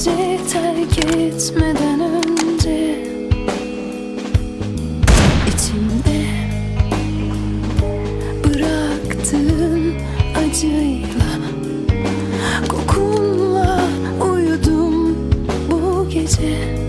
bizi terk etmeden önce içimde bıraktığın acıyla kokunla uyudum bu gece.